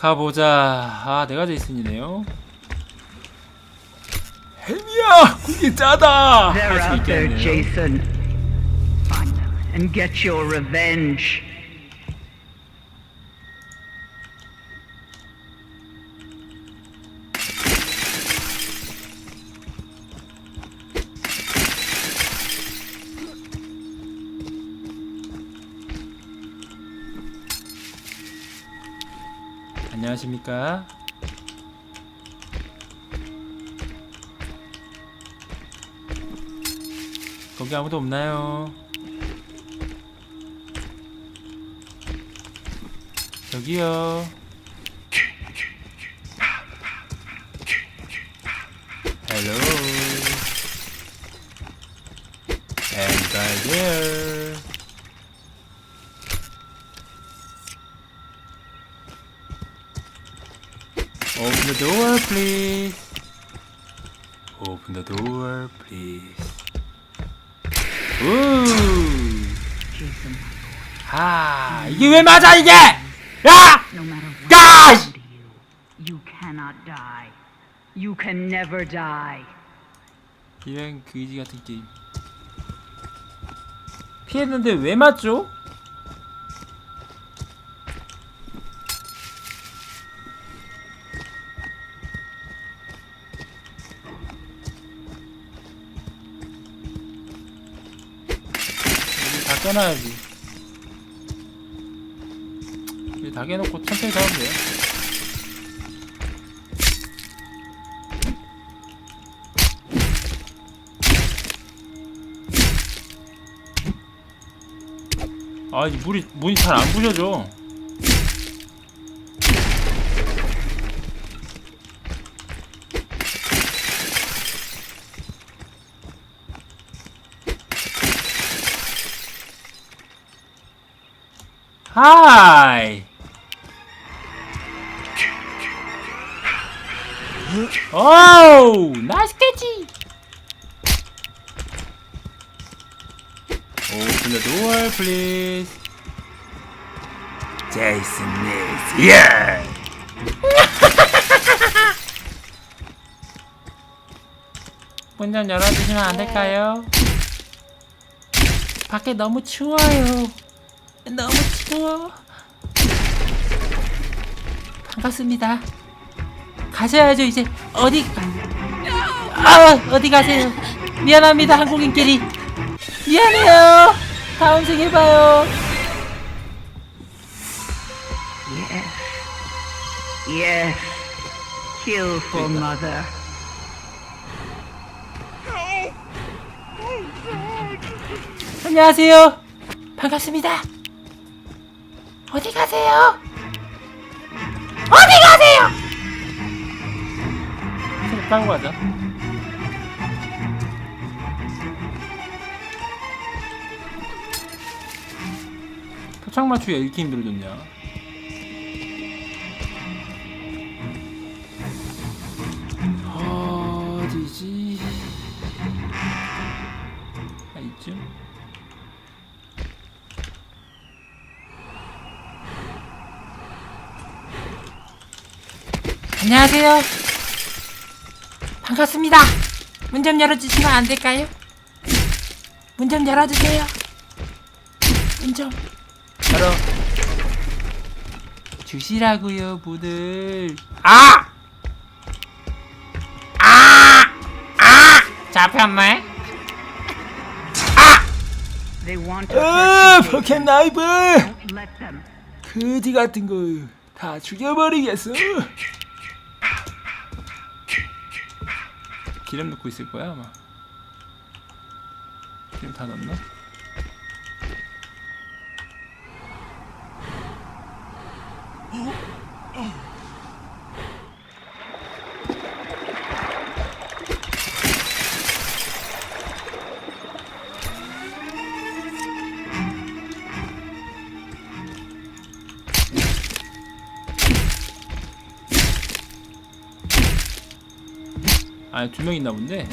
가보자. 아, 내가 제이슨이네요. 햄이야! 그게 짜다! 할 수 있겠네요. 안녕하십니까? 거기 아무도 없나요? 저기요. Hello. Anybody there? Open the door, please. Open the door, please. 우. 아, 이게 왜 맞아 이게? 야! no matter what Gosh! happened to you, you cannot die. You can never die. 이런 그지 같은 게임. 피했는데 왜 맞죠? 깨놔야지. 여기 다 깨놓고 천천히 가면 돼요. 아, 이 물이 문이 잘 안 부셔져. 하이. 오우, 나이스 캐치. Open the door, please. Jason is here. 문좀 열어주시면 안 될까요? 밖에 너무 추워요. 너무 추워. 반갑습니다. 가셔야죠 이제 어디? 아 어디 가세요? 미안합니다 한국인끼리. 미안해요. 다음 생에 봐요. Yes. Yes. Kill for mother. 안녕하세요. 반갑습니다. 어디 가세요? 어디 가세요? 좀 까고 가자. 표창 맞추기가 이렇게 힘들어졌냐? 안녕하세요. 반갑습니다. 문 좀 열어주시면 안 될까요? 문 좀 열어주세요. 문 좀. 열어. 주시라고요, 문을. 아! 아! 아! 잡혔네. They want to 으, hurt let them. 거지 같은 거 다 죽여버리겠어. 기름 넣고 있을 거야 아마. 기름 다 넣었나? 아, 두 명 있나 본데?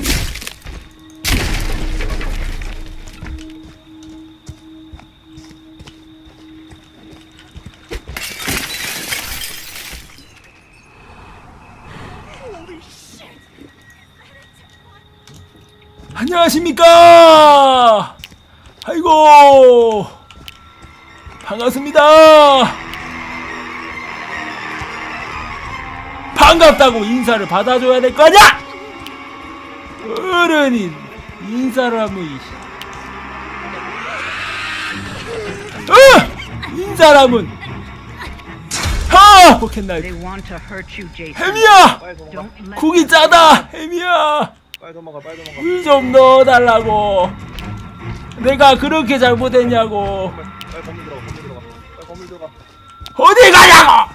안녕하십니까! 아이고! 반갑습니다! 반갑다고 인사를 받아줘야 될 거 아니야! 어른이 인사를 하면 이 어! 인사를 하면 하 포켓 나이트 They want to hurt you, Jason. 햄이야 국이 짜다 햄이야 빨리 도망가. 빨리 도망가. 물좀 넣어달라고 내가 그렇게 잘못했냐고 빨리 건물 들어가. 건물 들어가. 빨리 건물 들어가. 어디 가냐고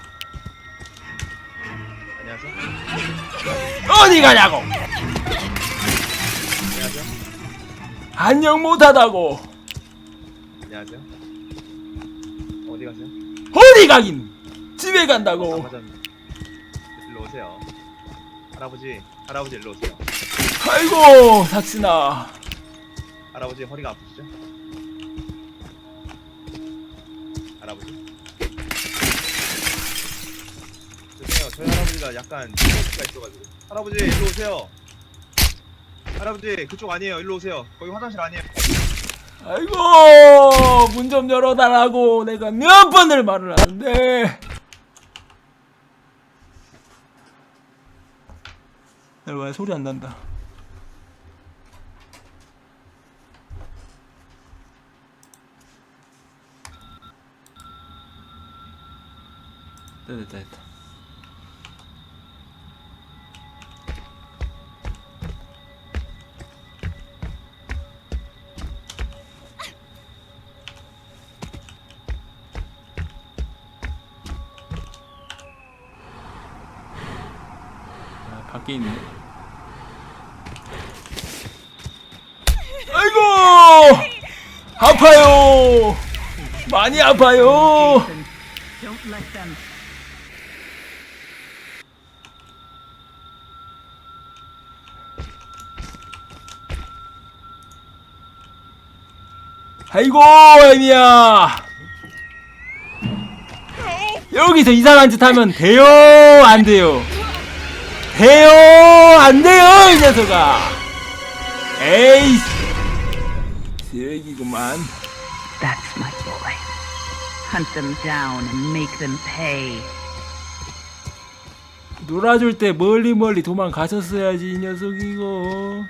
안녕하세요. 어디 가냐고. 안녕 못하다고 안녕하세요. 어디 가세요? 어디 가긴 집에 안 간다고 맞았네. 일로 오세요. 할아버지, 할아버지 일로 오세요. 아이고 닥치나 할아버지 허리가 아프시죠? 할아버지. 죄송해요. 저희 할아버지가 약간 스트레스가 있어가지고. 할아버지 일로 오세요. 할아버지 그쪽 아니에요. 일로 오세요. 거기 화장실 아니에요. 아이고 문 좀 열어달라고 내가 몇 번을 말을 하는데 왜 소리 안 난다 됐다 됐다 됐다 밖에 있네. 아이고! 아파요! 많이 아파요! 아이고, 애미야! 여기서 이상한 짓 하면 돼요? 안 돼요? 돼요? 안 돼요? 이 녀석아! 에이씨! 쓰레기구만. That's my boy. Hunt them down and make them pay. 놀아줄 때 멀리 멀리 도망가셨어야지 이 녀석 이거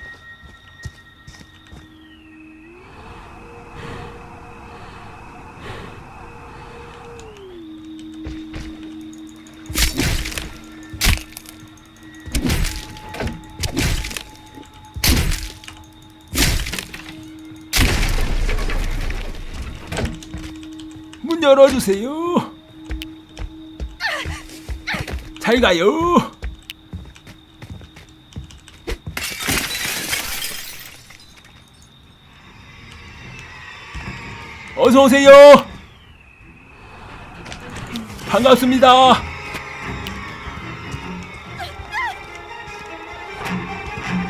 열어주세요 잘 가요. 어서 오세요. 반갑습니다.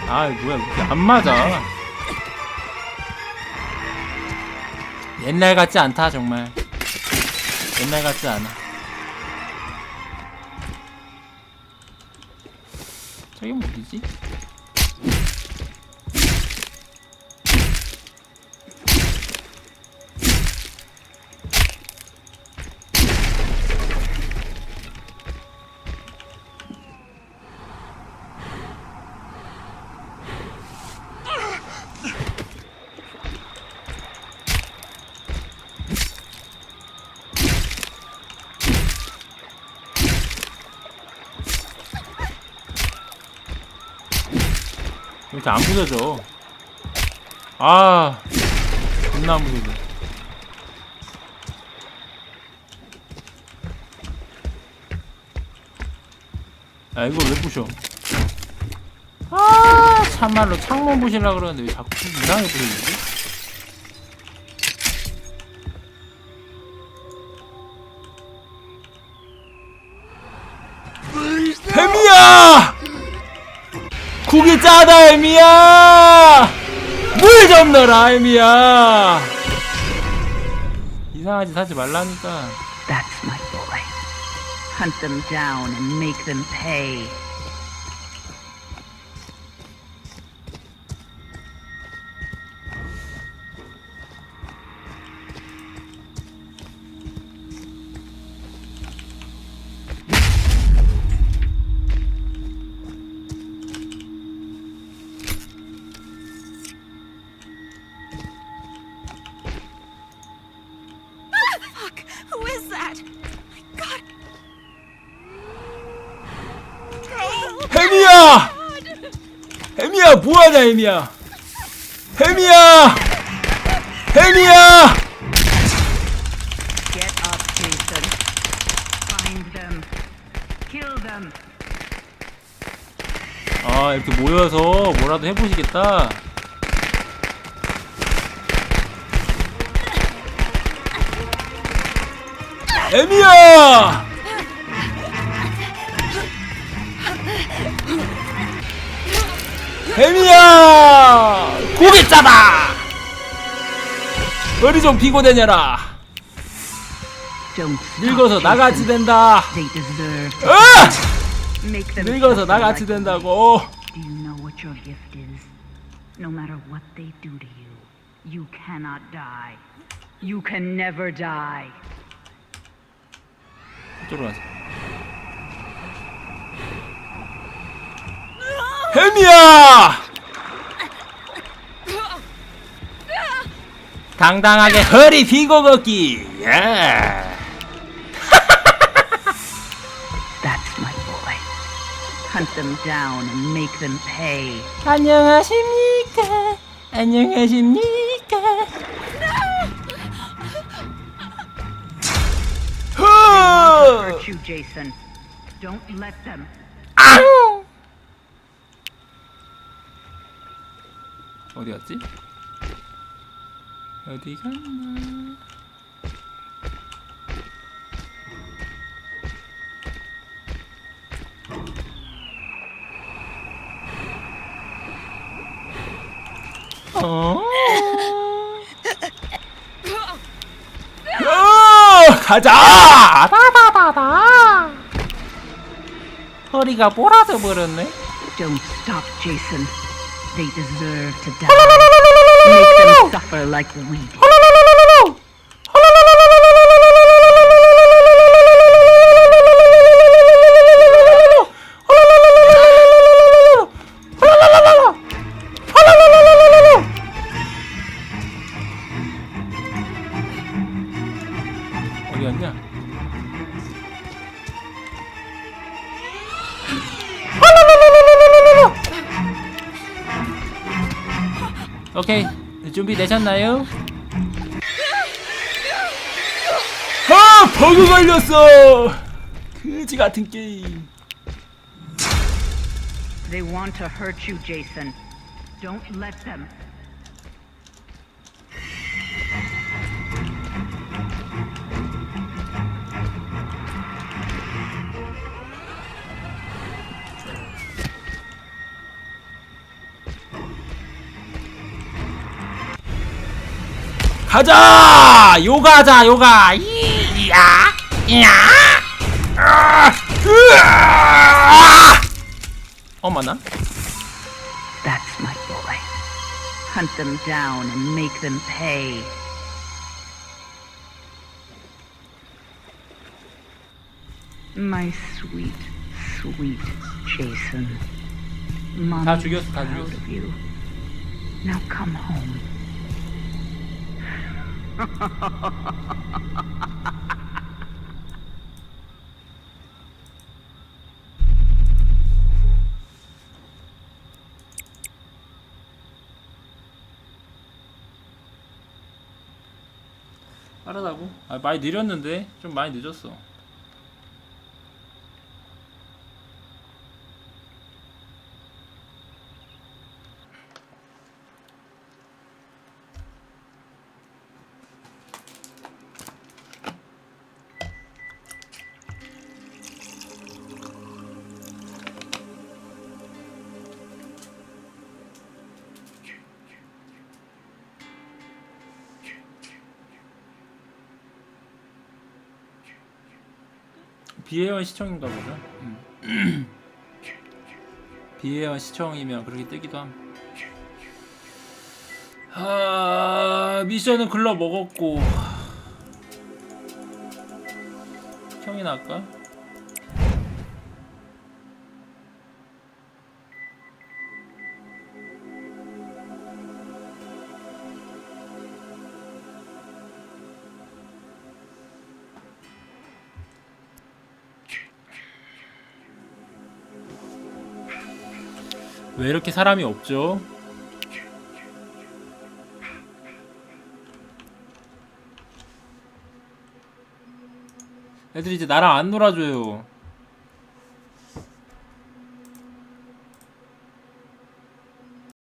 아 뭐야 안 맞아. 옛날 같지 않다 정말. 옛날 같지 않아. 저게 뭐 어디지? 이렇게 안 부서져? 아, 존나 안 부서져. 아, 이걸 왜 부셔? 아, 참말로 창문 부시려고 그러는데 왜 자꾸 이상하게 부서지지? 짜다 애미야 물 좀 넣어라 애미야 이상한 짓 하지 말라니까 That's my boy. Hunt them down and make them pay. 야 뭐하냐 혜미야? 혜미야! 혜미야! Get up, Jason. Find them. Kill them. 아 이렇게 모여서 뭐라도 해보시겠다. 혜미야! 혜미야! 고개 잡아! 머리 좀. Don't stop, 늙어서. 나같이 된다. 아! them 늙어서 나같이 된다고. Do you know what your gift is? No matter what they do to you, you cannot die. You can never die. 이쪽으로 가자. 햄이야! 당당하게 허리 휘고 걷기. 예. That's my boy. Hunt them down and make them pay. 안녕하십니까? 안녕하십니까? 흐! Hurt you, Jason. Don't let them. 앙! 어디 갔지? 어디 갔나? 어? 어, 가자! 다다다다! 허리가 보라져 버렸네. Don't stop, Jason. They deserve to die. Make them suffer like we did. 오케이 준비 되셨나요? 아 버그 걸렸어 그지 같은 게임 They want to hurt you, Jason. Don't let them. 가자 요가하자 요가 이야 이야 아, 으아! 어 맞나? That's my boy. Hunt them down and make them pay. My sweet, sweet Jason. Mom 다 죽였어, 다 죽였어. Now come home. 빠르다고? 아 많이 느렸는데 좀 많이 늦었어 비회원 시청인가 보죠. 음. 비회원 시청이면 그렇게 뜨기도 함. 아 미션은 글러 먹었고 형이 나까? 왜 이렇게 사람이 없죠? 애들이 이제 나랑 안 놀아줘요.